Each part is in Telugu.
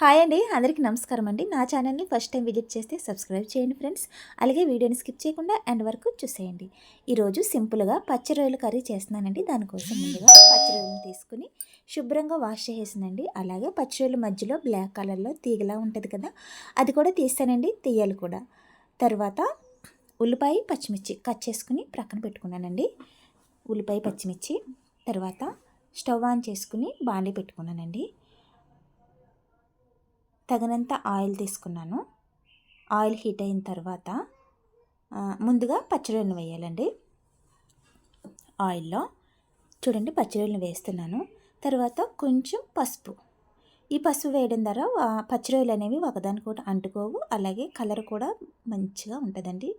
హాయ్ అండి అందరికీ నమస్కారం అండి. నా ఛానల్ని ఫస్ట్ టైం విజిట్ చేస్తే సబ్స్క్రైబ్ చేయండి ఫ్రెండ్స్. అలాగే వీడియోని స్కిప్ చేయకుండా ఎండ్ వరకు చూసేయండి. ఈరోజు సింపుల్గా పచ్చి రొయ్యలు కర్రీ చేస్తున్నానండి. దానికోసం ముందుగా పచ్చి రొయ్యలను తీసుకుని శుభ్రంగా వాష్ చేసేసానండి. అలాగే పచ్చి రొయ్యల మధ్యలో బ్లాక్ కలర్లో తీగలా ఉంటుంది కదా అది కూడా తీస్తానండి తీయాలి కూడా. తర్వాత ఉల్లిపాయ పచ్చిమిర్చి కట్ చేసుకుని ప్రక్కన పెట్టుకున్నానండి. ఉల్లిపాయ పచ్చిమిర్చి తర్వాత స్టవ్ ఆన్ చేసుకుని బాండి పెట్టుకున్నానండి. తగినంత ఆయిల్ తీసుకున్నాను. ఆయిల్ హీట్ అయిన తర్వాత ముందుగా పచ్చడిని వేయాలండి. ఆయిల్లో చూడండి పచ్చడిని వేస్తున్నాను. తర్వాత కొంచెం పసుపు. ఈ పసుపు వేయడం ద్వారా పచ్చిరొయ్యలు అనేవి ఒకదానికొకటి అంటుకోవు. అలాగే కలర్ కూడా మంచిగా ఉంటుందండి.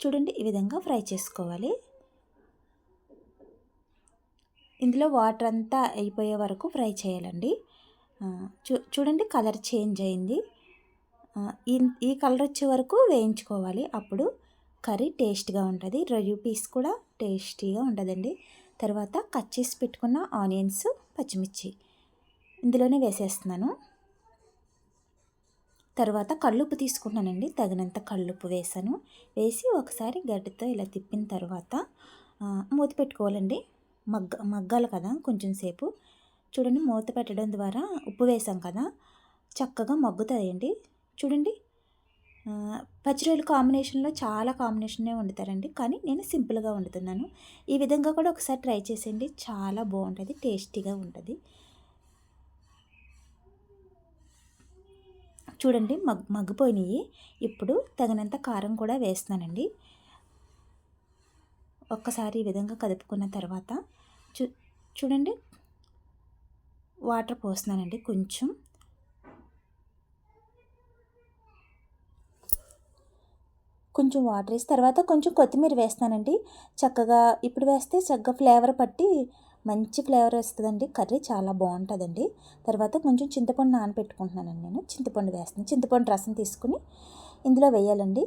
చూడండి ఈ విధంగా ఫ్రై చేసుకోవాలి. ఇందులో వాటర్ అంతా అయిపోయే వరకు ఫ్రై చేయాలండి. చూ చూడండి కలర్ చేంజ్ అయింది. ఈ ఈ కలర్ వచ్చే వరకు వేయించుకోవాలి. అప్పుడు కర్రీ టేస్ట్గా ఉంటుంది. రొయ్య పీస్ కూడా టేస్టీగా ఉంటుందండి. తర్వాత కట్ చేసి పెట్టుకున్న ఆనియన్స్ పచ్చిమిర్చి ఇందులోనే వేసేస్తున్నాను. తర్వాత కళ్ళుప్పు తీసుకున్నానండి తగినంత కళ్ళుప్పు వేసాను. వేసి ఒకసారి గడ్డతో ఇలా తిప్పిన తర్వాత మూత పెట్టుకోవాలండి. మగ్గ మగ్గాలి కదా కొంచెం సేపు. చూడండి మూత పెట్టడం ద్వారా ఉప్పు వేసాం కదా చక్కగా మగ్గుతాయండి. చూడండి పచ్చిరొయ్యలు కాంబినేషన్లో చాలా కాంబినేషన్నే వండుతారండి కానీ నేను సింపుల్గా వండుతున్నాను. ఈ విధంగా కూడా ఒకసారి ట్రై చేసేయండి చాలా బాగుంటుంది టేస్టీగా ఉంటుంది. చూడండి మగ్ మగ్గిపోయినాయి. ఇప్పుడు తగినంత కారం కూడా వేస్తున్నానండి. ఒక్కసారి ఈ విధంగా కదుపుకున్న తర్వాత చూ చూడండి వాటర్ పోస్తున్నానండి కొంచెం. కొంచెం వాటర్ వేసి తర్వాత కొంచెం కొత్తిమీర వేస్తానండి. చక్కగా ఇప్పుడు వేస్తే చక్కగా ఫ్లేవర్ పట్టి మంచి ఫ్లేవర్ వస్తుందండి. కర్రీ చాలా బాగుంటుందండి. తర్వాత కొంచెం చింతపండు నానబెట్టుకుంటున్నానండి నేను. చింతపండు వేస్తాను. చింతపండు రసం తీసుకుని ఇందులో వేయాలండి.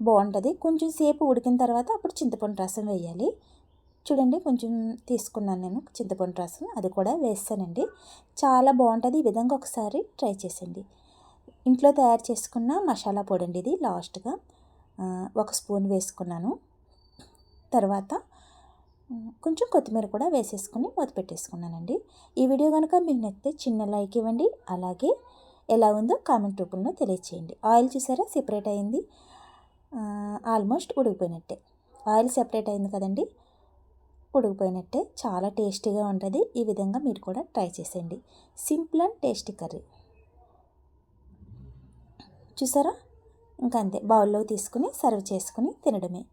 బాగుంటుంది. కొంచెం సేపు ఉడికిన తర్వాత అప్పుడు చింతపండు రసం వేయాలి. చూడండి కొంచెం తీసుకున్నాను నేను చింతపండు రసం. అది కూడా వేస్తానండి. చాలా బాగుంటుంది. ఈ విధంగా ఒకసారి ట్రై చేసేయండి ఇంట్లో తయారు చేసుకున్న మసాలా పొడి అండి ఇది లాస్ట్గా. ఒక స్పూన్ వేసుకున్నాను. తర్వాత కొంచెం కొత్తిమీర కూడా వేసేసుకుని మూత పెట్టేసుకున్నానండి. ఈ వీడియో కనుక మీకు నచ్చితే చిన్న లైక్ ఇవ్వండి. అలాగే ఎలా ఉందో కామెంట్ రూపంలో తెలియచేయండి. ఆయిల్ చూసారా? సెపరేట్ అయింది. ఆల్మోస్ట్ ఉడికిపోయినట్టే. ఆయిల్ సెపరేట్ అయింది కదండి. ఉడికిపోయినట్టే చాలా టేస్టీగా ఉంటుంది. ఈ విధంగా మీరు కూడా ట్రై చేసేయండి. Simple and tasty curry. చూసారా? ఇంకంతే. అంతే బౌల్లో తీసుకుని సర్వ్ చేసుకుని తినడమే.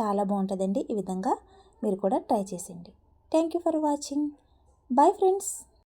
చాలా బాగుంటుందండి ఈ విధంగా మీరు కూడా ట్రై చేసేయండి. Thank you for watching. Bye friends.